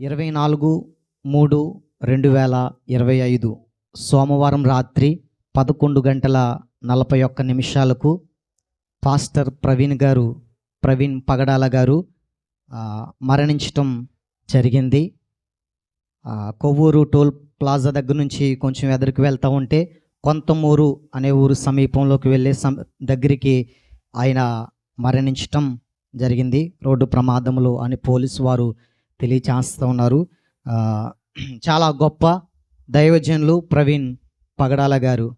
ఇరవై నాలుగు మూడు రెండు వేల ఇరవై ఐదు సోమవారం రాత్రి పదకొండు గంటల నలభై ఒక్క నిమిషాలకు పాస్టర్ ప్రవీణ్ గారు ప్రవీణ్ పగడాల గారు మరణించటం జరిగింది. కొవ్వూరు టోల్ ప్లాజా దగ్గర నుంచి కొంచెం ఎదురుకు వెళ్తూ ఉంటే కొంతమూరు అనే ఊరు సమీపంలోకి వెళ్ళే సం దగ్గరికి ఆయన మరణించటం జరిగింది. రోడ్డు ప్రమాదంలో అని పోలీసు వారు తెలియచేస్తూ ఉన్నారు. చాలా గొప్ప దైవజనులు ప్రవీణ్ పగడాల గారు.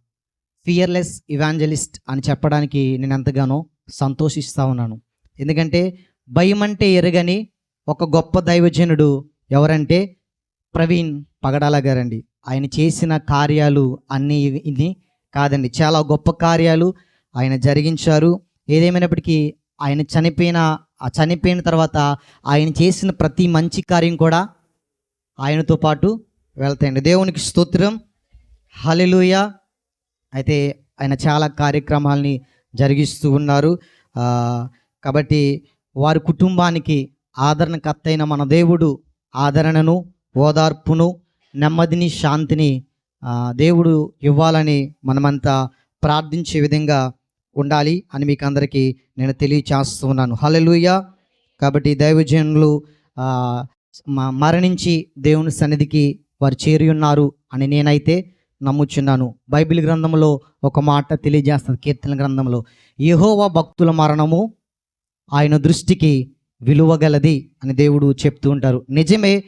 ఫియర్లెస్ ఇవాంజలిస్ట్ అని చెప్పడానికి నేను ఎంతగానో సంతోషిస్తూ ఉన్నాను. ఎందుకంటే భయం అంటే ఎరగని ఒక గొప్ప దైవజనుడు ఎవరంటే ప్రవీణ్ పగడాల గారండి. ఆయన చేసిన కార్యాలు అన్నీ ఇది ఇన్ని కాదండి. చాలా గొప్ప కార్యాలు ఆయన జరిగించారు. ఏదేమైనప్పటికీ ఆయన చనిపోయిన ఆ చనిపోయిన తర్వాత ఆయన చేసిన ప్రతి మంచి కార్యం కూడా ఆయనతో పాటు వెళ్తాయండి. దేవునికి స్తోత్రం. హలెలుయ అయితే ఆయన చాలా కార్యక్రమాలని జరిగిస్తూ ఉన్నారు. కాబట్టి వారి కుటుంబానికి ఆదరణకర్త అయిన మన దేవుడు ఆదరణను ఓదార్పును నెమ్మదిని శాంతిని దేవుడు ఇవ్వాలని మనమంతా ప్రార్థించే విధంగా ఉండాలి అని మీకు అందరికీ నేను తెలియచేస్తున్నాను హలలుయ కాబట్టి దైవజనులు మరణించి దేవుని సన్నిధికి వారు చేరి ఉన్నారు అని నేనైతే నమ్ముచున్నాను. బైబిల్ గ్రంథంలో ఒక మాట తెలియజేస్తుంది కీర్తన గ్రంథంలో. యహోవా భక్తుల మరణము ఆయన దృష్టికి విలువగలది అని దేవుడు చెప్తూ ఉంటారు. నిజమే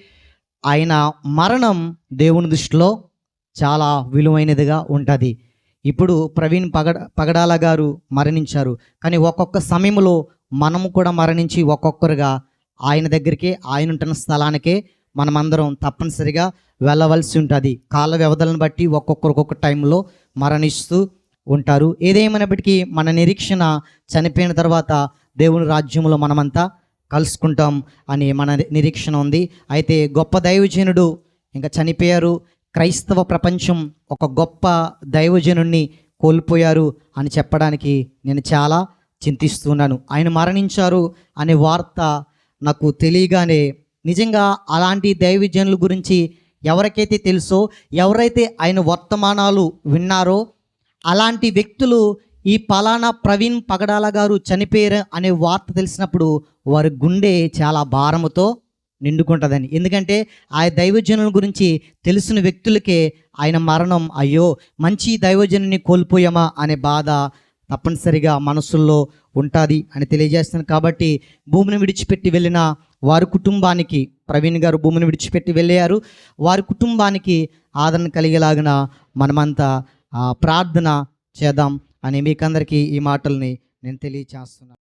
ఆయన మరణం దేవుని దృష్టిలో చాలా విలువైనదిగా ఉంటుంది. ఇప్పుడు ప్రవీణ్ పగడ పగడాల గారు మరణించారు. కానీ ఒక్కొక్క సమయంలో మనము కూడా మరణించి ఒక్కొక్కరుగా ఆయన దగ్గరికి ఆయన ఉంటున్న స్థలానికే మనమందరం తప్పనిసరిగా వెళ్ళవలసి ఉంటుంది. కాల వ్యవధులను బట్టి ఒక్కొక్కరు ఒక్కొక్క టైంలో మరణిస్తూ ఉంటారు. ఏదేమైనప్పటికీ మన నిరీక్షణ చనిపోయిన తర్వాత దేవుని రాజ్యంలో మనమంతా కలుసుకుంటాం అని మన నిరీక్షణ ఉంది. అయితే గొప్ప దైవజనుడు ఇంకా చనిపోయారు. క్రైస్తవ ప్రపంచం ఒక గొప్ప దైవజనుణ్ణి కోల్పోయారు అని చెప్పడానికి నేను చాలా చింతిస్తున్నాను. ఆయన మరణించారు అనే వార్త నాకు తెలియగానే నిజంగా అలాంటి దైవజనుల గురించి ఎవరికైతే తెలుసో ఎవరైతే ఆయన వర్తమానాలు విన్నారో అలాంటి వ్యక్తులు ఈ పలానా ప్రవీణ్ పగడాల గారు చనిపోయారు అనే వార్త తెలిసినప్పుడు వారి గుండె చాలా భారముతో నిండుకుంటుందని. ఎందుకంటే ఆ దైవజనుల గురించి తెలిసిన వ్యక్తులకే ఆయన మరణం అయ్యో మంచి దైవజనుని కోల్పోయామా అనే బాధ తప్పనిసరిగా మనసుల్లో ఉంటుంది అని తెలియజేస్తాను. కాబట్టి భూమిని విడిచిపెట్టి వెళ్ళిన వారి కుటుంబానికి ప్రవీణ్ గారు భూమిని విడిచిపెట్టి వెళ్ళారు. వారి కుటుంబానికి ఆదరణ కలిగేలాగిన మనమంతా ప్రార్థన చేద్దాం అని మీకందరికీ ఈ మాటల్ని నేను తెలియచేస్తున్నాను.